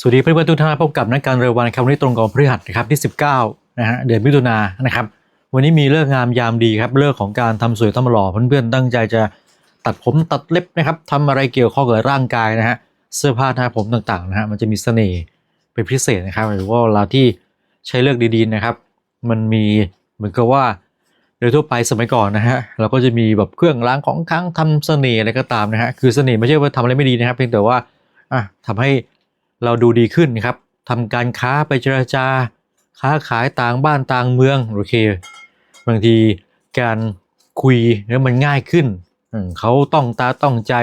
สวัสดีเพื่อนๆทุกท่านพบกับนักการเรือวันครับวันนี้ตรงกับพฤหัสนะครับที่ 19นะฮะเดือนมิถุนายนนะครับ วันนี้มีเลิกงามยามดีครับเลิกของการทำสวยทำหล่อเพื่อนๆตั้งใจจะตัดผมตัดเล็บนะครับทำอะไรเกี่ยวข้องกับร่างกายนะฮะเสื้อผ้าหน้าผมต่างๆนะฮะมันจะมีเสน่ห์เป็นพิเศษนะครับหรือว่าเวลาที่ใช้เลือกดีๆนะครับ มันมีเหมือนกับว่าโดยทั่วไปสมัยก่อนนะฮะเราก็จะมีแบบเครื่องล้างของค้างทำเสน่ห์อะไรก็ตามนะฮะคือเสน่ห์ไม่ใช่ว่าทำอะไรไม่ดีนะครับเพียงแต่ว่าอะทำให้ เราดูดีขึ้นครับทำการค้าไปเจรจา ค้าขายต่างบ้านต่างเมืองโอเค บางทีการคุยเนี่ยมันง่ายขึ้น เขาต้องตาต้องใจ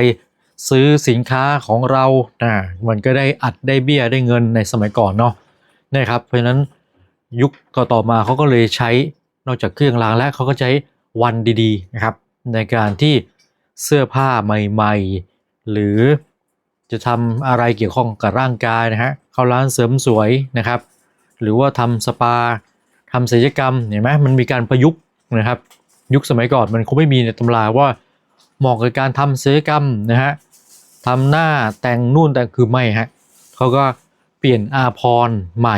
ซื้อสินค้าของเรานะมันก็ได้อัดได้เบี้ยได้เงินในสมัยก่อนเนาะนะครับ เพราะฉะนั้นยุคก็ต่อมาเขาก็เลยใช้นอกจากเครื่องรางแล้วเขาก็ใช้วันดีๆนะครับ ในการที่เสื้อผ้าใหม่ ๆ หรือ จะทำอะไรเกี่ยวข้องกับร่างกายนะฮะเข้าร้านเสริมสวยนะครับ หรือว่าทำสปาทำศัลยกรรมเห็นไหมมันมีการประยุกต์นะครับ ยุคสมัยก่อนมันคงไม่มีในตำราว่าเหมาะกับการทำศัลยกรรมนะฮะทำหน้าแต่งนู่นแต่งคือไม่ฮะเขาก็เปลี่ยนอาพรใหม่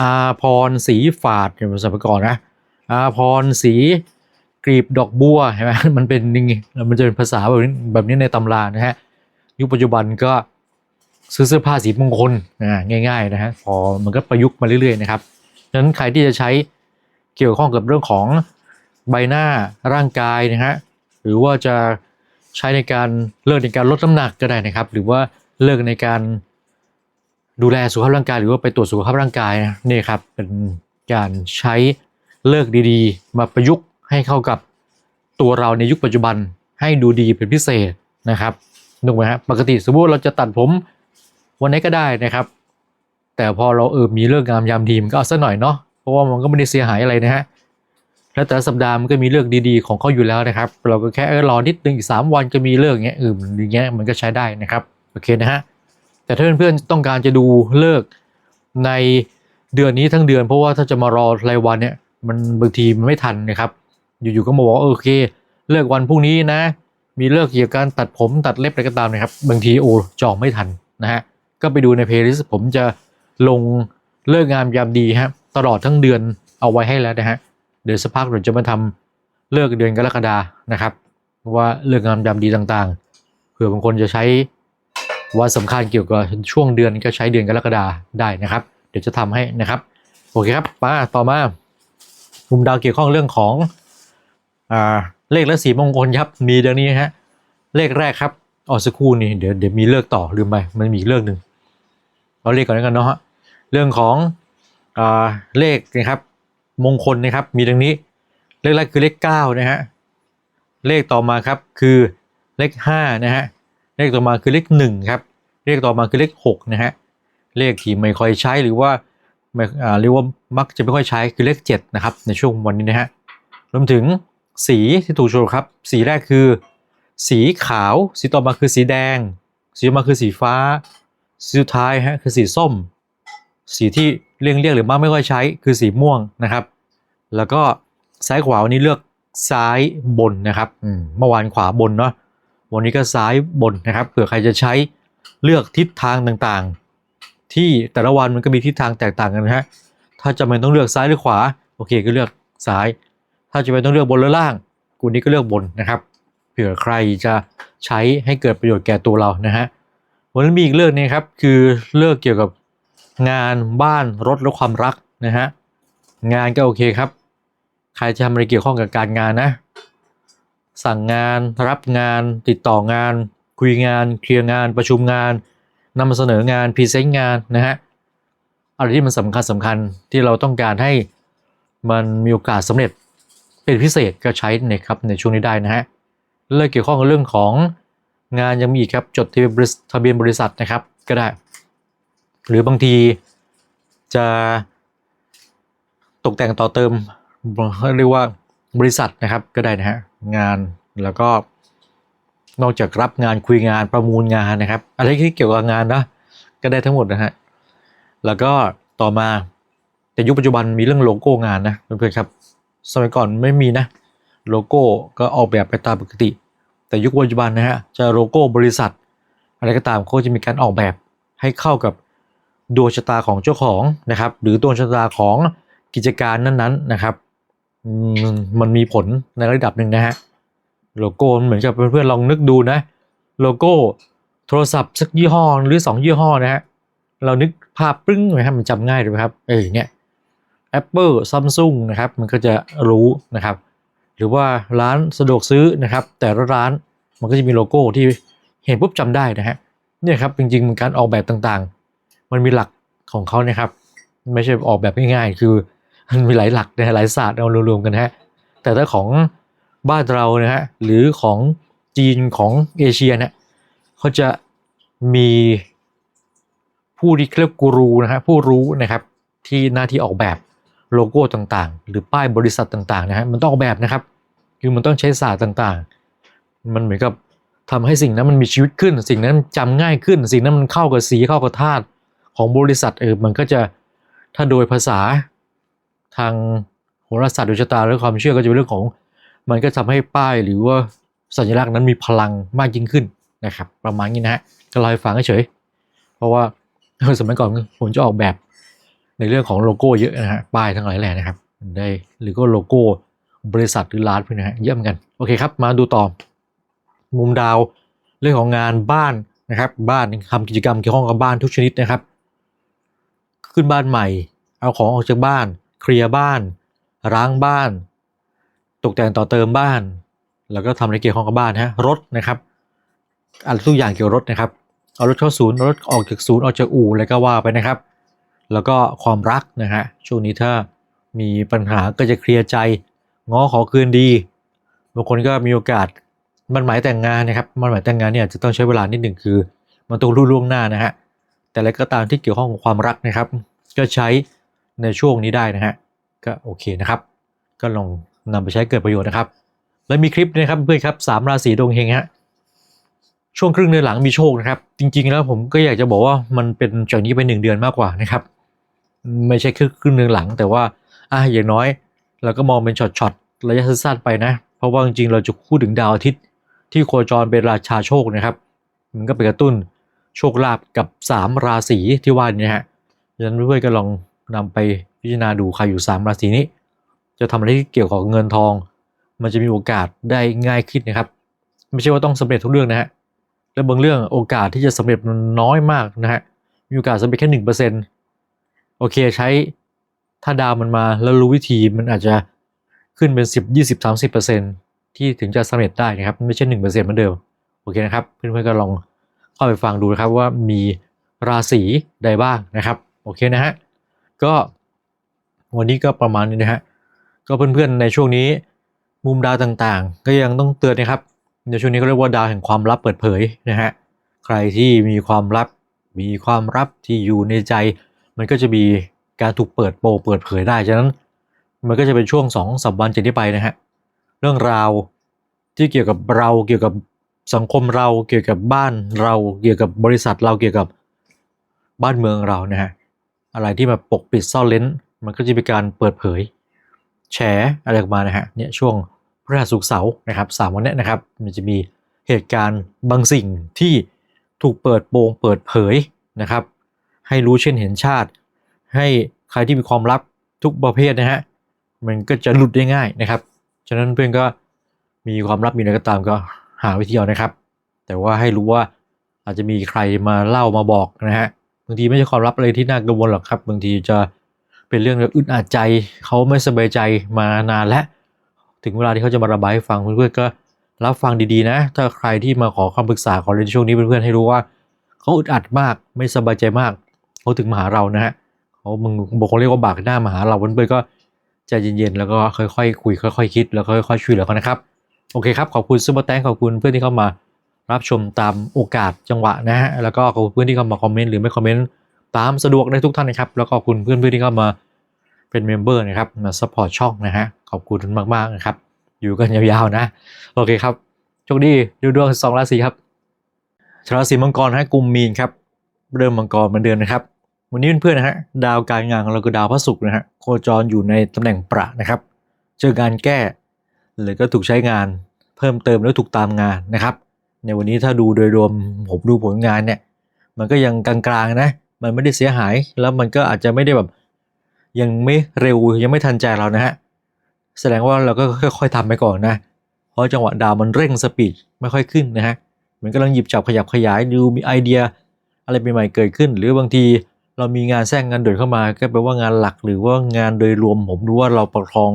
อาพรสีฝาดอย่างสมัยก่อนนะอาพรสีกลีบดอกบัวเห็นไหมมันเป็นอยังไงมันจะเป็นภาษาแบบนี้แบบนี้ในตำรานะฮะ ยุคปัจจุบันก็ซื้อเสื้อผ้าสีมงคลง่ายๆนะฮะพอมันก็ประยุกต์มาเรื่อยๆนะครับดังนั้นใครที่จะใช้เกี่ยวข้องกับเรื่องของใบหน้าร่างกายนะฮะหรือว่าจะใช้ในการเลิกในการลดน้ำหนักก็ได้นะครับ หรือว่าเลิกในการดูแลสุขภาพร่างกาย หรือว่าไปตรวจสุขภาพร่างกายนะนี่ครับเป็นการใช้เลิกดีๆ มาประยุกต์ให้เข้ากับตัวเราในยุคปัจจุบันให้ดูดีเป็นพิเศษนะครับ นึกไหมฮะปกติสมมติเราจะตัดผมวันไหนก็ได้นะครับ แต่พอเราเออมีเรื่องงามยามดีมันก็เอาซะหน่อยเนาะเพราะว่ามันก็ไม่ได้เสียหายอะไรนะฮะแล้วแต่สัปดาห์มันก็มีเรื่องดีๆของเขาอยู่แล้วนะครับ เราก็แค่เออรอนิดนึงอีกสามวันก็มีเรื่องเงี้ยเอออย่างเงี้ยมันก็ใช้ได้นะครับโอเคนะฮะแต่ถ้าเพื่อนๆต้องการจะดูเลิกในเดือนนี้ทั้งเดือน เพราะว่าถ้าจะมารอรายวันเนี่ยมันบางทีมันไม่ทันนะครับ อยู่ๆก็มาบอกโอเค เลิกวันพรุ่งนี้นะ มีเลิกเกี่ยวกับการตัดผมตัดเล็บอะไรก็ตามนะครับ บางทีโอ้จองไม่ทันนะฮะ ก็ไปดูในเพลย์ลิสต์ผมจะลงเลิกงามยามดีฮะตลอดทั้งเดือนเอาไว้ให้แล้วนะฮะ เดี๋ยวสักพักเราจะมาทำเลิกเดือนกรกฎานะครับเพราะว่าเลิกงามยามดีต่างๆเผื่อบางคนจะใช้วันสำคัญเกี่ยวกับช่วงเดือนก็ใช้เดือนกรกฎาได้นะครับ เดี๋ยวจะทำให้นะครับโอเคครับมาต่อมามุมดาวเกี่ยวข้องเรื่องของอ่า เลขและสีมงคลครับมีดังนี้ฮะเลขแรกครับออสักครู่นี่เดี๋ยวเดี๋ยวมีเลิกต่อลืมไปมันมีอีกเรื่องหนึ่งเราเลขก่อนแล้วกันเนาะฮะเรื่องของอ่าเลขนะครับมงคลนะครับมีดังนี้ เลขแรกคือเลขเก้านะฮะเลขต่อมาครับคือเลขห้านะฮะเลขต่อมาคือเลขหนึ่งครับเลขต่อมาคือเลขหกนะฮะเลขที่ไม่ค่อยใช้หรือว่าไม่อ่าเรียกว่ามักจะไม่ค่อยใช้คือเลขเจ็ดนะครับในช่วงวันนี้นะฮะรวมถึง สีที่ถูกโชว์ครับ สีแรกคือ สีขาว สีต่อมาคือสีแดง สีต่อมาคือสีฟ้า สีสุดท้ายฮะคือสีส้ม สีที่เลี่ยงเรียกหรือมักไม่ค่อยใช้คือสีม่วงนะครับ แล้วก็ซ้ายขวาวันนี้เลือกซ้ายบนนะครับเมื่อวานขวาบนเนาะวันนี้ก็ซ้ายบนนะครับเผื่อใครจะใช้เลือกทิศทางต่างๆ ที่แต่ละวันมันก็มีทิศทางแตกต่างกันนะฮะถ้าจำเป็นต้องเลือกซ้ายหรือขวา โอเคก็เลือกซ้าย ถ้าจำเป็นต้องเลือกบนหรือล่างกูนี้ก็เลือกบนนะครับ เผื่อใครจะใช้ให้เกิดประโยชน์แก่ตัวเรานะฮะวันนี้มีอีกเรื่องหนึงครับคือเรื่องเกี่ยวกับงานบ้านรถและความรักนะฮะงานก็โอเคครับ ใครจะทำอะไรเกี่ยวข้องกับการงานนะ สั่งงานรับงานติดต่องาน คุยงาน เคลียร์งาน ประชุมงานนำเสนองานพรีเซนต์งานนะฮะอะไรที่มันสำคัญสำคัญที่เราต้องการให้มันมีโอกาสสำเร็จ เป็นพิเศษก็ใช้ในครับในช่วงนี้ได้นะฮะเรื่องเกี่ยวข้องกับเรื่องของงานยังมีอีกครับจดทะเบียนทะเบียนบริษัทนะครับก็ได้ หรือบางทีจะตกแต่งต่อเติมเรียกว่าบริษัทนะครับก็ได้นะฮะงานแล้วก็นอกจากรับงานคุยงานประมูลงานนะครับ อะไรที่เกี่ยวกับงานนะก็ได้ทั้งหมดนะฮะแล้วก็ต่อมาแต่ยุคปัจจุบันมีเรื่องโลโก้งานนะเพื่อนๆครับ สมัยก่อนไม่มีนะ โลโก้ก็ออกแบบไปตามปกติ แต่ยุคปัจจุบันนะฮะจะโลโก้บริษัท อะไรก็ตามเขาจะมีการออกแบบให้เข้ากับดวงชะตาของเจ้าของนะครับ หรือดวงชะตาของกิจการนั้นๆนะครับมันมีผลในระดับหนึ่งนะฮะโลโก้มันเหมือนกับเพื่อนๆลองนึกดูนะ โลโก้โทรศัพท์สักยี่ห้อหรือสองยี่ห้อนะฮะเรานึกภาพปึ้งไหมครับมันจำง่ายเลยครับเออเนี่ย Apple Samsung นะครับมันก็จะรู้นะครับ หรือว่าร้านสะดวกซื้อนะครับ แต่ละร้านมันก็จะมีโลโก้ที่เห็นปุ๊บจำได้นะฮะเนี่ยครับจริงๆมันการออกแบบต่างๆ มันมีหลักของเขานะครับ ไม่ใช่ออกแบบง่ายๆ คือมันมีหลายหลักนะหลายศาสตร์เอารวมๆกันนะฮะแต่ถ้าของบ้านเรานะฮะหรือของจีนของเอเชียเนี่ยเขาจะมีผู้ที่เรียกกูรูนะฮะผู้รู้นะครับที่หน้าที่ออกแบบ โลโก้ต่างๆ หรือป้ายบริษัทต่างๆนะฮะมันต้องออกแบบนะครับ คือมันต้องใช้ศาสตร์ต่างๆ มันเหมือนกับทำให้สิ่งนั้นมันมีชีวิตขึ้น สิ่งนั้นจำง่ายขึ้น สิ่งนั้นมันเข้ากับสีเข้ากับธาตุของบริษัทเออมันก็จะถ้าโดยภาษาทางโหราศาสตร์ดวงชะตาหรือความเชื่อก็จะเป็นเรื่องของ มันก็ทำให้ป้ายหรือว่าสัญลักษณ์นั้นมีพลังมากยิ่งขึ้นนะครับ ประมาณนี้นะฮะก็เล่าให้ฟังเฉยเพราะว่าสมัยก่อนผมจะออกแบบ ในเรื่องของโลโก้เยอะนะฮะป้ายทั้งหลายแหล่นะครับ ได้หรือก็โลโก้บริษัทหรือร้านพวกนี้นะฮะเยอะเหมือนกัน โอเคครับ มาดูต่อ มุมดาวเรื่องของงานบ้านนะครับ บ้านทำกิจกรรมเกี่ยวข้องกับบ้านทุกชนิดนะครับ ขึ้นบ้านใหม่ เอาของออกจากบ้าน เคลียร์บ้าน ร้างบ้าน ตกแต่งต่อเติมบ้าน แล้วก็ทำในเกี่ยวข้องกับบ้านฮะรถนะครับอะไรทุกอย่างเกี่ยวกับรถนะครับ เอารถเข้าศูนย์รถออกจากศูนย์ออกจากอู่อะไรก็ว่าไปนะครับ แล้วก็ความรักนะฮะช่วงนี้ถ้ามีปัญหาก็จะเคลียร์ใจ ง้อขอคืนดีบางคนก็มีโอกาสมันหมายแต่งงานนะครับมันหมายแต่งงานเนี่ยจะต้องใช้เวลานิดหนึ่งคือ มันต้องรู้ล่วงหน้านะฮะแต่อะไรก็ตามที่เกี่ยวข้องกับความรักนะครับ ก็ใช้ในช่วงนี้ได้นะฮะก็โอเคนะครับ ก็ลองนำไปใช้เกิดประโยชน์นะครับ แล้วมีคลิปนะครับเพื่อนครับสามราศีดวงเฮงฮะช่วงครึ่งเดือนหลังมีโชคนะครับ จริง ๆ แล้วผมก็อยากจะบอกว่ามันเป็นจากนี้ไปหนึ่งเดือนมากกว่านะครับ ไม่ใช่ครึ่งครึ่งหลัง แต่ว่าอะอย่างน้อยเราก็มองเป็นช็อตๆระยะสั้นๆไปนะ เพราะว่าจริงๆเราจะพูดถึงดาวอาทิตย์ที่โคจรเป็นราชาโชคนะครับ มันก็ไปกระตุ้นโชคลาภกับ 3 ราศีที่ว่านี้ฮะดังนั้นเพื่อนๆก็ลองนำไปพิจารณาดูใครอยู่ 3 ราศีนี้ จะทำอะไรที่เกี่ยวกับเงินทอง มันจะมีโอกาสได้ง่ายขึ้นนะครับ ไม่ใช่ว่าต้องสำเร็จทุกเรื่องนะฮะและบางเรื่องโอกาสที่จะสำเร็จมันน้อยมากนะฮะมีโอกาสสำเร็จแค่หนึ่งเปอร์เซ็นโอ เคใช้ถ้าดาวมันมาแล้วรู้วิธีมันอาจจะขึ้นเป็นสิบยี่สิบสามสิบเปอร์เซ็นที่ถึงจะสำเร็จได้นะครับไม่ใช่หนึ่งเปอร์เซ็นต์เหมือนเดิมโอเคนะครับ เพื่อนๆก็ลองเข้าไปฟังดูนะครับว่ามีราศีใดบ้างนะครับโอเคนะฮะก็วันนี้ก็ประมาณนี้นะฮะก็เพื่อนๆในช่วงนี้มุมดาวต่างๆ ก็ยังต้องเตือนนะครับในช่วงนี้ก็เรียกว่าดาวแห่งความลับเปิดเผยนะฮะใครที่มีความลับมีความลับที่อยู่ในใจ มันก็จะมีการถูกเปิดโปงเปิดเผยได้ฉะนั้น มันก็จะเป็นช่วงสองสัปวันจากนี้ไปนะฮะเรื่องราวที่เกี่ยวกับเราเกี่ยวกับสังคมเราเกี่ยวกับบ้านเราเกี่ยวกับบริษัทเราเกี่ยวกับบ้านเมืองเรานะฮะอะไรที่มาปกปิดซ่อนเลนมันก็จะมีการเปิดเผย แฉอะไรออกมานะฮะเนี่ยช่วงพฤหัสศุกร์เสาร์นะครับสามวันนี้นะครับ มันจะมีเหตุการณ์บางสิ่งที่ถูกเปิดโปงเปิดเผยนะครับ ให้รู้เช่นเห็นชาติ ให้ใครที่มีความลับทุกประเภทนะฮะมันก็จะหลุดได้ง่ายนะครับ ฉะนั้นเพื่อนก็มีความลับมีอะไรก็ตามก็หาวิธีเอานะครับ แต่ว่าให้รู้ว่าอาจจะมีใครมาเล่ามาบอกนะฮะบางทีไม่ใช่ความลับอะไรที่น่ากังวลหรอกครับ บางทีจะเป็นเรื่องอึดอัดใจเขาไม่สบายใจมานานแล้ว ถึงเวลาที่เขาจะมาระบายให้ฟังเพื่อนๆก็รับฟังดีๆนะ ถ้าใครที่มาขอคำปรึกษาขอเรียนช่วงนี้เพื่อนๆให้รู้ว่าเขาอึดอัดมากไม่สบายใจมาก เขาถึงมาหาเรานะฮะเขามึงบางคนเรียกว่าบากหน้ามาหาเราเพื่อนๆก็ใจเย็นๆแล้วก็ค่อยๆคุยค่อยๆคิดแล้วก็ค่อยๆช่วยเหลือเขานะครับโอเคครับขอบคุณซูเปอร์แตงขอบคุณเพื่อนที่เข้ามารับชมตามโอกาสจังหวะนะฮะแล้วก็ขอบคุณเพื่อนที่เข้ามาคอมเมนต์หรือไม่คอมเมนต์ตามสะดวกได้ทุกท่านนะครับแล้วก็ขอบคุณเพื่อนๆที่เข้ามาเป็นเมมเบอร์นะครับมาซัพพอร์ตช่องนะฮะขอบคุณมากๆนะครับอยู่กันยาวๆนะโอเคครับโชคดีดูดวงสองราศีครับชาวราศีมังกรฮะกลุ่มมีนครับเริ่มมังกรเหมือนเดิมนะครับ วันนี้เพื่อนๆนะฮะดาวการงานของเราคือดาวพระศุกร์นะฮะโคจรอยู่ในตำแหน่งประนะครับ เจอการแก้หรือก็ถูกใช้งานเพิ่มเติมแล้วถูกตามงานนะครับ ในวันนี้ถ้าดูโดยรวมผมดูผลงานเนี่ยมันก็ยังกลางๆนะ มันไม่ได้เสียหายแล้วมันก็อาจจะไม่ได้แบบยังไม่เร็วยังไม่ทันใจเรานะฮะแสดงว่าเราก็ค่อยๆทำไปก่อนนะ เพราะจังหวะดาวมันเร่งสปีดไม่ค่อยขึ้นนะฮะมันกำลังหยิบจับขยับขยายดูมีไอเดีย อะไรใหม่ๆเกิดขึ้น หรือบางที เรามีงานแทรกงานเดินเข้ามาก็แปลว่างานหลักหรือว่างานโดยรวมผมดูว่าเราประคอง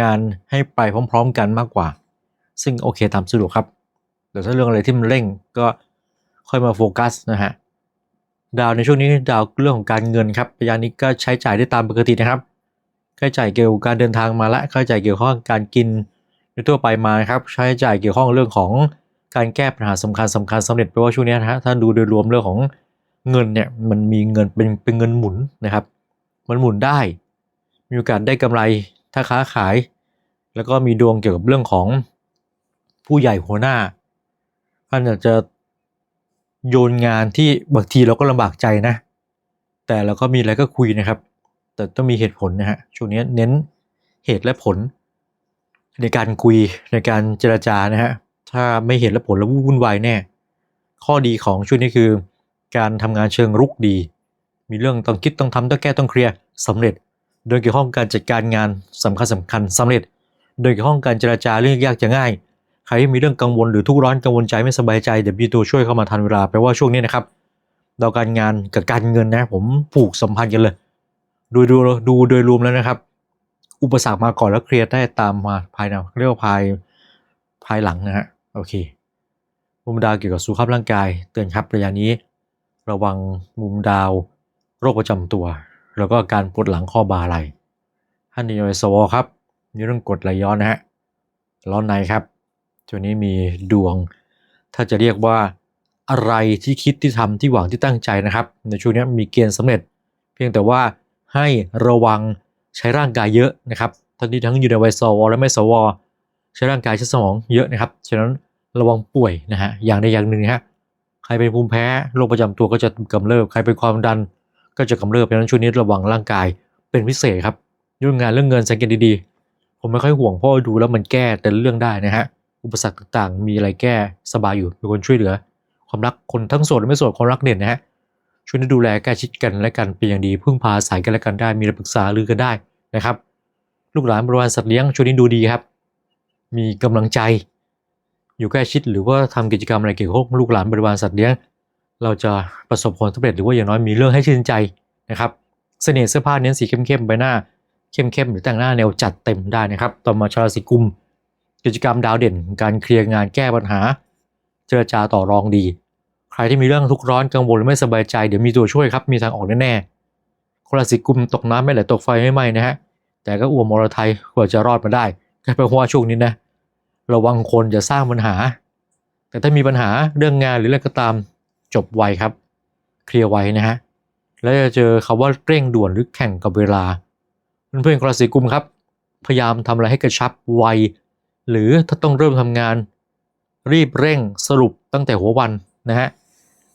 งานให้ไปพร้อม ๆ กันมากกว่า ซึ่งโอเคตามสะดวกครับแต่ถ้าเรื่องอะไรที่มันเร่งก็ค่อยมาโฟกัสนะฮะดาวในช่วงนี้ดาวเรื่องของการเงินครับระยะนี้ก็ใช้จ่ายได้ตามปกตินะครับค่าใช้จ่ายเกี่ยวกับการเดินทางมาและค่าใช้จ่ายเกี่ยวข้องกับการกินโดยทั่วไปมานะครับใช้จ่ายเกี่ยวข้องเรื่องของการแก้ปัญหาสำคัญสำคัญสำเร็จไปลว่าช่วงนี้นะฮะถ้าดูโดยรวมเรื่องของ เงินเนี่ยมันมีเงินเป็นเป็นเงินหมุนนะครับ มันหมุนได้ มีโอกาสได้กำไรถ้าค้าขาย แล้วก็มีดวงเกี่ยวกับเรื่องของผู้ใหญ่หัวหน้าท่านอาจจะโยนงานที่บางทีเราก็ลำบากใจนะ แต่เราก็มีอะไรก็คุยนะครับ แต่ต้องมีเหตุผลนะฮะช่วงนี้เน้นเหตุและผล ในการคุยในการเจรจานะฮะถ้าไม่เหตุและผลแล้ววุ่นวายแน่ ข้อดีของช่วงนี้คือ การทำงานเชิงรุกดี มีเรื่องต้องคิดต้องทำต้องแก้ต้องเคลียร์สำเร็จ โดยเกี่ยวข้องกับการจัดการงานสำคัญสำคัญสำเร็จ โดยเกี่ยวข้องกับการเจรจาเรื่องยากจะง่าย ใครที่มีเรื่องกังวลหรือทุกข์ร้อนกังวลใจไม่สบายใจเดี๋ยวมีตัวช่วยเข้ามาทันเวลาแปลว่าช่วงนี้นะครับดาวการงานกับการเงินนะผมผูกสัมพันธ์กันเลยดูดูดูโดยรวมแล้วนะครับ อุปสรรคมาก่อนแล้วเคลียร์ได้ตามมาภายในเรียกว่าภายภายหลังนะฮะโอเคมุมดาวเกี่ยวกับสุขภาพร่างกาย เตือนครับระยะนี้ ระวังมุมดาว โรคประจำตัว แล้วก็การปวดหลังข้อบ่าไหล่ท่านนิยสวครับมีเรื่องกดไหลย้อนนะฮะร้อนในครับช่วงนี้มีดวง ถ้าจะเรียกว่าอะไรที่คิดที่ทำที่หวังที่ตั้งใจนะครับ ในช่วงนี้มีเกณฑ์สำเร็จ เพียงแต่ว่าให้ระวังใช้ร่างกายเยอะนะครับทั้งที่ทั้งอยู่ในวัยสวและไม่สวใช้ร่างกายใช้สมองเยอะนะครับฉะนั้นระวังป่วยนะฮะอย่างใดอย่างหนึ่งนะฮะ ใครเป็นภูมิแพ้โรคประจำตัวก็จะกำเริบ ใครเป็นความดันก็จะกำเริบเพราะฉะนั้นช่วงนี้ระวังร่างกายเป็นพิเศษครับเรื่องงานเรื่องเงินสังเกตดีๆ ผมไม่ค่อยห่วงเพราะดูแล้วมันแก้แต่เรื่องได้นะฮะ อุปสรรคต่างๆ มีอะไรแก้สบายอยู่มีคนช่วยเหลือ ความรักคนทั้งโสดและไม่โสดความรักเด่นนะฮะช่วยดูแลใกล้ชิดกันและกันเป็นอย่างดีพึ่งพาอายกันและกันได้ มีอะไรปรึกษาลือกันได้นะครับ ลูกหลานบริวารสัตว์เลี้ยงช่วงนี้ดูดีครับ มีกำลังใจ อยู่ใกล้ชิดหรือว่าทำกิจกรรมอะไรเกี่ยวกับลูกหลานบริวารสัตว์เลี้ยงเราจะประสบผลสำเร็จหรือว่าอย่างน้อยมีเรื่องให้ชื่นใจนะครับเสน่ห์เสื้อผ้าเน้นสีเข้มๆใบหน้าเข้มๆหรือแต่งหน้าแนวจัดเต็มได้นะครับ ต่อมาชาวราศีกุม กิจกรรมดาวเด่น การเคลียร์งานแก้ปัญหา เจรจาต่อรองดี ใครที่มีเรื่องทุกข์ร้อนกังวลหรือไม่สบายใจเดี๋ยวมีตัวช่วยครับมีทางออกแน่ๆคนราศีกุมตกน้ำไม่ไหลตกไฟไม่ไหมนะฮะแต่ก็อ้วมมรไทยกว่าจะรอดมาได้ก็แปลว่าช่วงนี้นะ ระวังคนจะสร้างปัญหา แต่ถ้ามีปัญหาเรื่องงานหรืออะไรก็ตามจบไวครับ เคลียร์ไวนะฮะ แล้วจะเจอคาว่าเร่งด่วนหรือแข่งกับเวลา เพื่อนๆราศีกุมครับ พยายามทำอะไรให้กระชับไว หรือถ้าต้องเริ่มทำงาน รีบเร่งสรุปตั้งแต่หัววันนะฮะ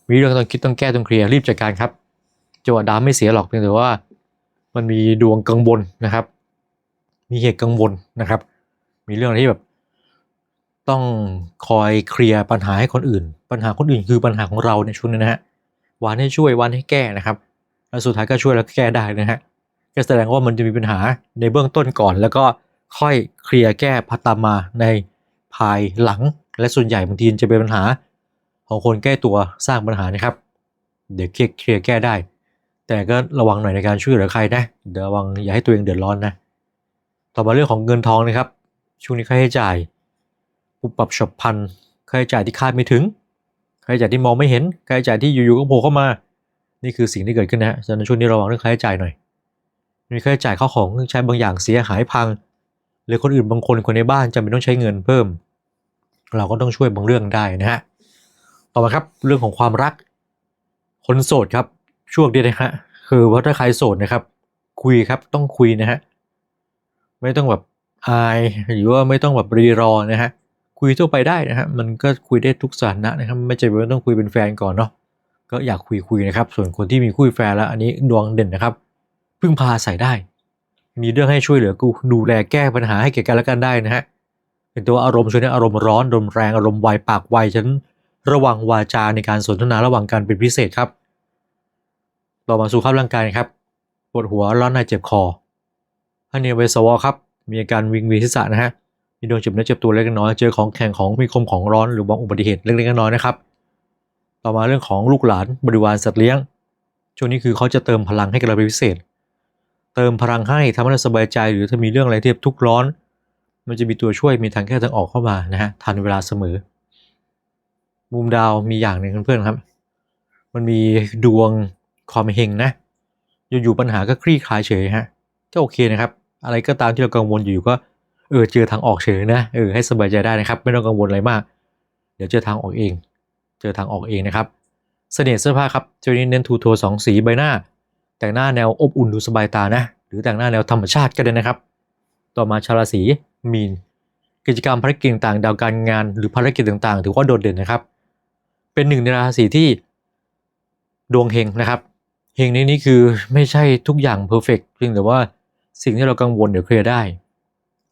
มีเรื่องต้องคิดต้องแก้ต้องเคลียร์รีบจัดการครับจังหวะดาวไม่เสียหรอกเพียงแต่ว่า มันมีดวงกังวลนะครับ มีเหตุกังวลนะครับ มีเรื่องที่แบบ ต้องคอยเคลียร์ปัญหาให้คนอื่น ปัญหาคนอื่นคือปัญหาของเราในช่วงนี้นะฮะวันให้ช่วยวันให้แก้นะครับแล้วสุดท้ายก็ช่วยแล้วแก้ได้นะฮะก็แสดงว่ามันจะมีปัญหาในเบื้องต้นก่อน แล้วก็ค่อยเคลียร์แก้พัตามมาในภายหลัง และส่วนใหญ่บางทีจะเป็นปัญหา ของคนแก้ตัวสร้างปัญหานะครับ เดี๋ยวเคลียร์เคลียร์แก้ได้ แต่ก็ระวังหน่อยในการช่วยเหลือใครนะเดี๋ยวระวังอย่าให้ตัวเองเดือดร้อนนะ ต่อมาเรื่องของเงินทองนะครับ ช่วงนี้ค่าใช้จ่าย ปุบปับฉับพันค่าใช้จ่ายที่คาดไม่ถึงค่าใช้จ่ายที่มองไม่เห็นค่าใช้จ่ายที่อยู่ๆก็โผล่เข้ามา นี่คือสิ่งที่เกิดขึ้นนะฮะฉะนั้นช่วงนี้ระวังเรื่องค่าใช้จ่ายหน่อยมีค่าใช้จ่ายเข้าของเครื่องใช้บางอย่างเสียหายพัง หรือคนอื่นบางคนคนในบ้านจำเป็นต้องใช้เงินเพิ่ม เราก็ต้องช่วยบางเรื่องได้นะฮะต่อมาครับเรื่องของความรัก คนโสดครับช่วงนี้นะฮะคือว่าถ้าใครโสดนะครับ คุยครับต้องคุยนะฮะไม่ต้องแบบอายหรือว่าไม่ต้องแบบรีรอนะฮะ คุยทั่วไปได้นะฮะมันก็คุยได้ทุกสถานะนะครับไม่จำเป็นว่าต้องคุยเป็นแฟนก่อนเนาะก็อยากคุยคุยนะครับ ส่วนคนที่มีคู่แฟนแล้ว อันนี้ดวงเด่นนะครับพึ่งพาใส่ได้ มีเรื่องให้ช่วยเหลือกูดูแลแก้ปัญหาให้แก่กันและกันได้นะฮะเป็นตัวอารมณ์ช่วงนี้อารมณ์ร้อนอารมณ์แรงอารมณ์ไวปากไวฉันระวังวาจาในการสนทนาระหว่างกันเป็นพิเศษครับต่อมาสู่ข้าพร่างกายครับปวดหัวร้อนในเจ็บคอพระเนียเวสวครับ มีอาการวิงเวียนศีรษะนะฮะ มีดวงเจ็บเนื้อเจ็บตัวเล็กน้อยเจอของแข็งของมีคมของร้อนหรือบางอุบัติเหตุเล็กๆน้อยๆนะครับ ต่อมาเรื่องของลูกหลานบริวารสัตว์เลี้ยง ช่วงนี้คือเขาจะเติมพลังให้กับเราเป็นพิเศษ เติมพลังให้ทำให้เราสบายใจหรือถ้ามีเรื่องอะไรที่ทุกข์ร้อน มันจะมีตัวช่วยมีทางแก้ทางออกเข้ามานะฮะทันเวลาเสมอ มุมดาวมีอย่างหนึ่งเพื่อนๆครับ มันมีดวงความเฮงนะอยู่ๆปัญหาก็คลี่คลายเฉยฮะก็โอเคนะครับ อะไรก็ตามที่เรากังวลอยู่ก็ เออเจอทางออกเฉยนะเออให้สบายใจได้นะครับ ไม่ต้องกังวลอะไรมาก เดี๋ยวเจอทางออกเอง เจอทางออกเองนะครับเสน่ห์เสื้อผ้าครับจอนี้เน้นทูโทสองสีใบหน้า แต่งหน้าแนวอบอุ่นดูสบายตานะ หรือแต่งหน้าแนวธรรมชาติก็ได้นะครับ ต่อมาชาราศีมีน กิจกรรมภารกิจต่างดาวการงาน หรือภารกิจต่างๆ ถือว่าโดดเด่นนะครับ เป็นหนึ่งในราศีที่ดวงเฮงนะครับเฮงในนี้คือไม่ใช่ทุกอย่างเพอร์เฟกต์เพียงแต่ว่าสิ่งที่เรากังวลเดี๋ยวเคลียร์ได้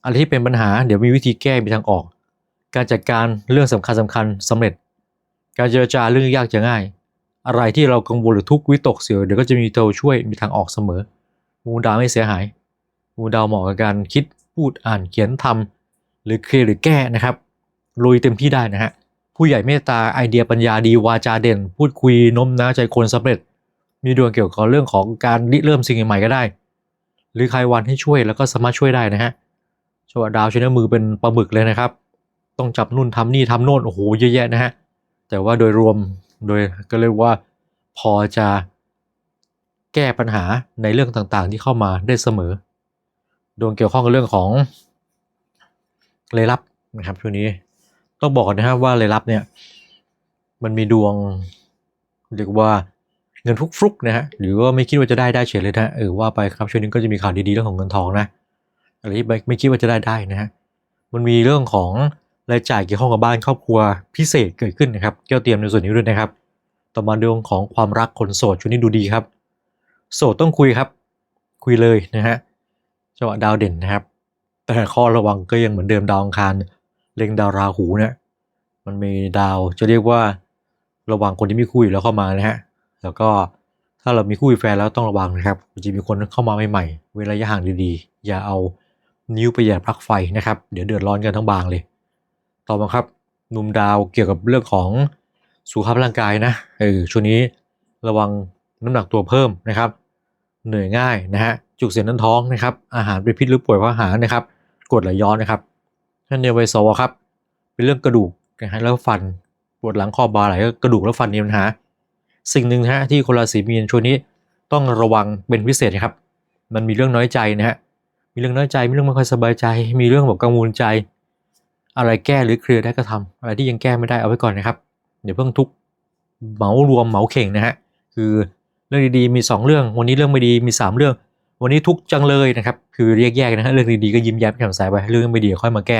อะไรที่เป็นปัญหาเดี๋ยวมีวิธีแก้มีทางออก การจัดการเรื่องสำคัญสำคัญสำเร็จ การเจรจาเรื่องยากจะง่าย อะไรที่เรากังวลหรือทุกข์วิตกเสียเดี๋ยวก็จะมีตัวช่วยมีทางออกเสมอ มูดาวไม่เสียหาย มูดาวเหมาะกับการคิดพูดอ่านเขียนทำหรือเคลียร์หรือแก้นะครับลุยเต็มที่ได้นะฮะผู้ใหญ่เมตตาไอเดียปัญญาดีวาจาเด่น พูดคุยน้มน้าวใจคนสำเร็จ มีดวงเกี่ยวกับเรื่องของการริเริ่มสิ่งใหม่ก็ได้ หรือใครวันให้ช่วยแล้วก็สามารถช่วยได้นะฮะ ชวดาวช้นิ้วมือเป็นปลาหมึกเลยนะครับ ต้องจับนู่นทำนี่ทำโน่นโอ้โหเยอะแยะนะฮะแต่ว่าโดยรวมโดยก็เรียกว่าพอจะแก้ปัญหาในเรื่องต่างๆ ที่เข้ามาได้เสมอ ดวงเกี่ยวข้องกับเรื่องของเลยลับนะครับช่วงนี้ต้องบอกนะครับว่าเลยลับเนี่ยมันมีดวงเรียกว่าเงินฟลุกๆนะฮะหรือว่าไม่คิดว่าจะได้ได้เฉยเลยนะเออว่าไปครับช่วงนี้ก็จะมีข่าวดีๆเรื่องของเงินทองนะ อะไรที่ไม่คิดว่าจะได้ได้นะฮะมันมีเรื่องของรายจ่ายเกี่ยวข้องกับบ้านครอบครัวพิเศษเกิดขึ้นนะครับเก็เตรียมในส่วนนี้ด้วยนะครับ ต่อมาเรื่องของความรักคนโสดช่วงนี้ดูดีครับ โสดต้องคุยครับ คุยเลยนะฮะจังหวะดาวเด่นนะครับ แต่ข้อระวังก็ยังเหมือนเดิมดาวอังคารเล็งดาวราหูเนี่ยมันมีดาวจะเรียกว่าระวังคนที่ไม่คุยแล้วเข้ามานะฮะแล้วก็ถ้าเรามีคู่แฟนแล้วต้องระวังนะครับจะมีคนเข้ามาใหม่ๆเว้นระยะห่างดีๆ อย่าเอา นิ้วไปแหย่ปลั๊กไฟนะครับ เดี๋ยวเดือดร้อนกันทั้งบางเลย ต่อมาครับหนุ่มดาวเกี่ยวกับเรื่องของสุขภาพร่างกายนะเออช่วงนี้ระวังน้ำหนักตัวเพิ่มนะครับ เหนื่อยง่ายนะฮะจุกเสียดแน่นท้องนะครับ อาหารเป็นพิษหรือป่วยเพราะอาหารนะครับกดไหลย้อนนะครับท่านเนวัยสวครับ เป็นเรื่องกระดูกนะฮะแล้วฟันปวดหลังคอบ่าไหลก็กระดูกและฟันมีปัญหาสิ่งหนึ่งนะฮะที่คนราศีมีนช่วงนี้ต้องระวังเป็นพิเศษนะครับ มันมีเรื่องน้อยใจนะฮะ มีเรื่องน้อยใจ มีเรื่องไม่ค่อยสบายใจ มีเรื่องแบบกังวลใจ อะไรแก้หรือเคลียร์ได้ก็ทำอะไรที่ยังแก้ไม่ได้เอาไว้ก่อนนะครับเดี๋ยวเพิ่งทุกเหมารวมเหมาเข่งนะฮะคือเรื่องดีๆมี 2 เรื่อง วันนี้เรื่องไม่ดีมี 3 เรื่อง วันนี้ทุกจังเลยนะครับ คือแยกๆนะฮะเรื่องดีๆก็ยิ้มแย้มแจ่มใสไปเรื่องไม่ดีค่อยมาแก้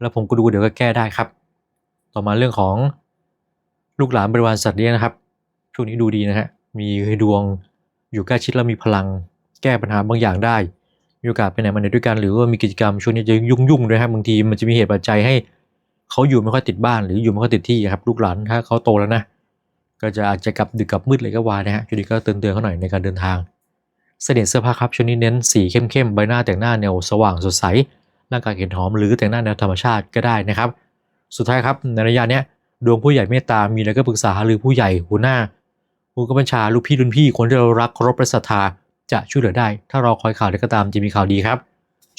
แล้วผมก็ดูเดี๋ยวก็แก้ได้ครับ ต่อมาเรื่องของลูกหลานบริวารสัตว์เลี้ยงนะครับช่วงนี้ดูดีนะฮะมีดวงอยู่ใกล้ชิดแล้วมีพลังแก้ปัญหาบางอย่างได้ มีโอกาสไปไหนมาไหนด้วยกันหรือว่ามีกิจกรรมช่วงนี้จะยุ่งๆด้วยครับบางทีมันจะมีเหตุปัจจัยให้เขาอยู่ไม่ค่อยติดบ้าน หรืออยู่ไม่ค่อยติดที่ครับลูกหลานถ้าเขาโตแล้วนะ ก็จะอาจจะกลับดึกกลับมืดเลยก็ว่านะฮะช่วงนี้ก็เตือนๆเขาหน่อยในการเดินทางเสน่ห์เสื้อผ้าครับช่วงนี้เน้นสีเข้มๆใบหน้าแต่งหน้าแนวสว่างสดใสร่างกายเห็นหอมหรือแต่งหน้าแนวธรรมชาติก็ได้นะครับ สุดท้ายครับในระยะเนี้ยดวงผู้ใหญ่เมตตามีอะไรก็ปรึกษาหรือผู้ใหญ่หัวหน้าผู้กำกับบัญชาลูกพี่รุ่นพี่คนที่เรารักเคารพและศรัทธา จะช่วยเหลือได้ ถ้าเราคอยข่าวใดก็ตามจะมีข่าวดีครับ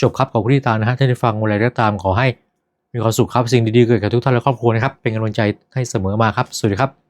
จบครับขอบคุณที่ตามนะฮะถ้าได้ฟังอะไรก็ตามขอให้มีความสุขครับสิ่งดีๆเกิดกับทุกท่านและครอบครัวนะครับเป็นกำลังใจให้เสมอมาครับสวัสดีครับ